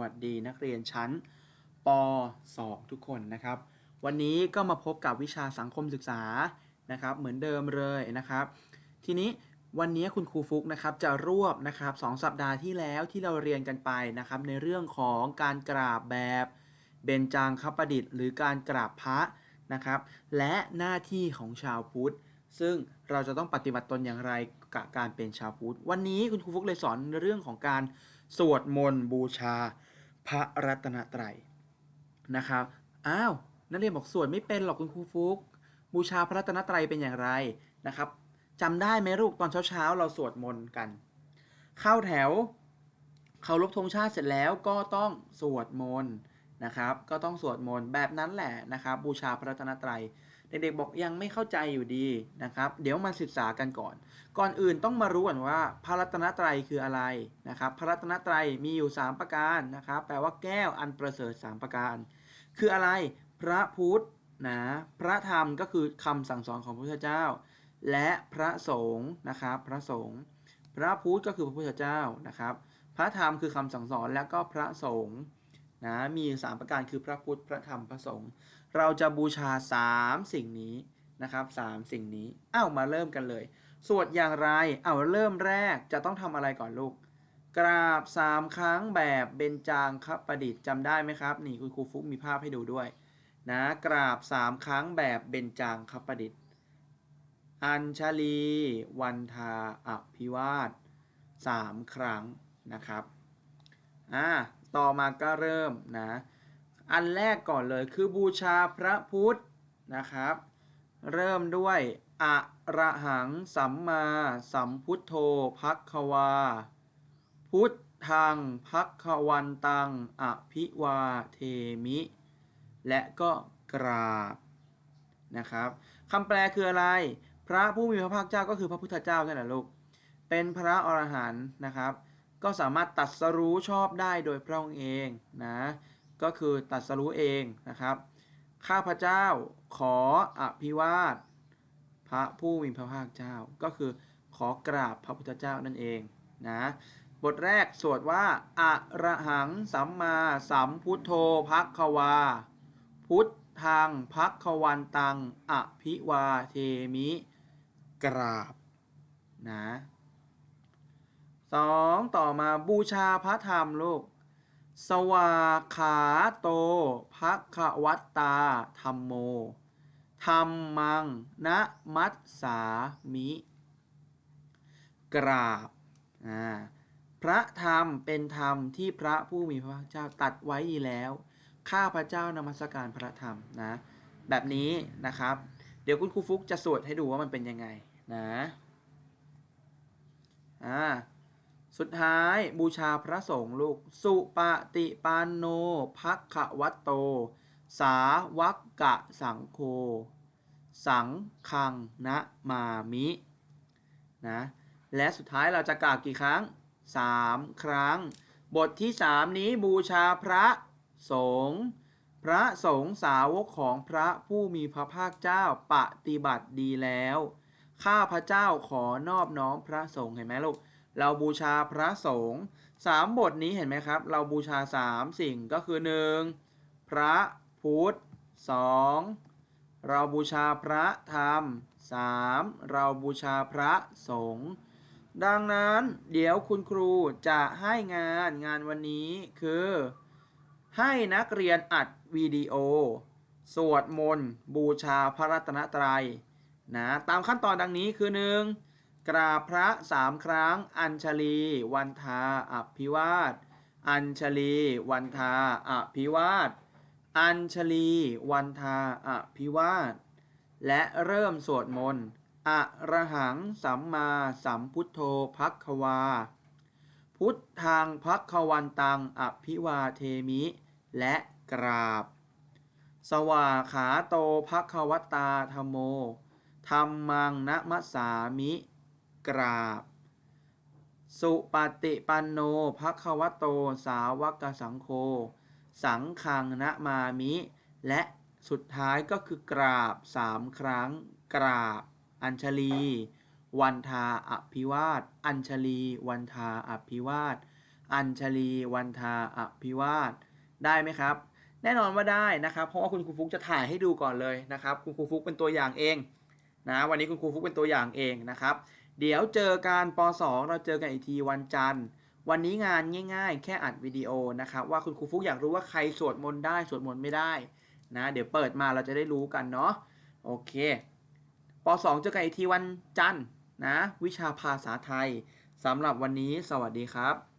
วัสดีนักเรียนชั้นป .2 ทุกคนนะครับ วันนี้ก็มาพบกับวิชาสังคมศึกษานะครับ เหมือนเดิมเลยนะครับ ทีนี้วันนี้คุณครูฟุกนะครับจะรวบนะครับสองสัปดาห์ที่แล้วที่เราเรียนกันไปนะครับ ในเรื่องของการกราบแบบเบญจางคประดิษฐ์ หรือการกราบพระนะครับ และหน้าที่ของชาวพุทธ ซึ่งเราจะต้องปฏิบัติตนอย่างไรกับการเป็นชาวพุทธ วันนี้คุณครูฟุกเลยสอนเรื่องของการสวดมนต์บูชาพระรัตนตรัยนะครับ อ้าว นักเรียนบอกสวดไม่เป็นหรอกคุณครูฟุก บูชาพระรัตนตรัยเป็นอย่างไรนะครับจำได้ไหมลูกตอนเช้าๆ เราสวดมนต์กัน เข้าแถวเคารพธงชาติเสร็จแล้วก็ต้องสวดมนต์นะครับ ก็ต้องสวดมนต์แบบนั้นแหละนะครับ บูชาพระรัตนตรัย เด็กๆบอกยังไม่เข้าใจอยู่ดีนะครับ เดี๋ยวมาศึกษากันก่อน ก่อนอื่นต้องมารู้ก่อนว่าพระรัตนตรัยคืออะไรนะครับ พระรัตนตรัยมีอยู่ 3 ประการนะครับ แปลว่าแก้วอันประเสริฐ 3 ประการ คืออะไร พระพุทธนะ พระธรรมก็คือคำสั่งสอนของพระพุทธเจ้า และพระสงฆ์นะครับ พระสงฆ์ พระพุทธก็คือพระพุทธเจ้านะครับ พระธรรมคือคำสั่งสอนและก็พระสงฆ์นะมีอยู่สามประการคือพระพุทธ พระธรรม พระสงฆ์ เราจะบูชา 3 สิ่งนี้นะครับสามสิ่งนี้เอ้ามาเริ่มกันเลย สวดอย่างไรเอาเริ่มแรกจะต้องทำอะไรก่อนลูก กราบสามครั้งแบบเบญจางคประดิษฐ์จำได้ไหมครับ นี่คุณครูฟุกมีภาพให้ดูด้วยนะกราบสามครั้งแบบเบญจางคประดิษฐ์ อัญชลี วันทาอภิวาทสามครั้งนะครับอ่าต่อมาก็เริ่มนะ อันแรกก่อนเลยคือบูชาพระพุทธนะครับ เริ่มด้วยอะระหังสัมมาสัมพุทโธพักควา พุทธังพักขวันตังอภิวาเทมิ และก็กราบนะครับคำแปลคืออะไร พระผู้มีพระภาคเจ้าก็คือพระพุทธเจ้านั่แหละลูก เป็นพระอรหันต์นะครับ ก็สามารถตัดสรู้ชอบได้โดยพระองค์เองนะ ก็คือตัดสรู้เองนะครับ ข้าพเจ้าขออภิวาท พระผู้มีพระภาคเจ้า ก็คือขอกราบพระพุทธเจ้านั่นเองนะบทแรกสวดว่าอะระหังสัมมาสัมพุทโธพักควา พุทธังพักขวันตังอภิวาเทมิ กราบนะสองต่อมาบูชาพระธรรมลูก สวาขาโตภคะวัตตาธรรมโมธรรมังนะมัสสามิ กราบ พระธรรมเป็นธรรมที่พระผู้มีพระเจ้าตัดไว้ดีแล้ว ข้าพระเจ้านมัสการพระธรรมนะ แบบนี้นะครับ เดี๋ยวคุณครูฟุกจะสวดให้ดูว่ามันเป็นยังไงนะ อ่า สุดท้ายบูชาพระสงฆ์ลูก สุปฏิปันโนภักขวัตโต สาวกกะสังโฆสังคังนะมามินะและสุดท้ายเราจะกล่าวกี่ครั้ง 3 ครั้ง บทที่ 3 นี้บูชาพระสงฆ์พระสงฆ์สาวกของพระผู้มีพระภาคเจ้าปฏิบัติดีแล้ว ข้าพระเจ้าขอนอบน้อมพระสงฆ์เห็นไหมลูก เราบูชาพระสงฆ์สามบทนี้เห็นไหมครับ เราบูชาสามสิ่งก็คือหนึ่งพระพุทธสองเราบูชาพระธรรมสามเราบูชาพระสงฆ์ดังนั้นเดี๋ยวคุณครูจะให้งานงานวันนี้คือ ให้นักเรียนอัดวิดีโอ สวดมนต์บูชาพระรัตนตรัยนะตามขั้นตอนดังนี้คือหนึ่ง กราบพระสามครั้ง อัญชลี วันทาอภิวาท อัญชลี วันทาอภิวาท อัญชลี วันทาอภิวาท และเริ่มสวดมนต์อะระหังสัมมาสัมพุทโธพักควา พุทธังพักขวันตังอภิวาเทมิ และกราบ สว่าขาโตพักขวัตตาธโมธรรมังนะมัสสามิ กราบ สุปฏิปันโนภควโต สาวกสังโฆ สังคังนะมามิ และสุดท้ายก็คือกราบสามครั้ง กราบ อัญชลี วันทาอภิวาท อัญชลี วันทาอภิวาท อัญชลี วันทาอภิวาสได้ไหมครับ แน่นอนว่าได้นะครับ เพราะว่าคุณครูฟุกจะถ่ายให้ดูก่อนเลยนะครับ คุณครูฟุกเป็นตัวอย่างเองนะวันนี้คุณครูฟุกเป็นตัวอย่างเองนะครับ เดี๋ยวเจอกันป .2 เราเจอกันอีกทีวันจันทร์ วันนี้งานง่ายๆ แค่อัดวิดีโอนะครับว่าคุณครูฟุกอยากรู้ว่าใครสวดมนต์ได้สวดมนต์ไม่ได้นะเดี๋ยวเปิดมาเราจะได้รู้กันเนาะโอเคป .2 เจอกันอีกทีวันจันทร์นะวิชาภาษาไทยสำหรับวันนี้สวัสดีครับ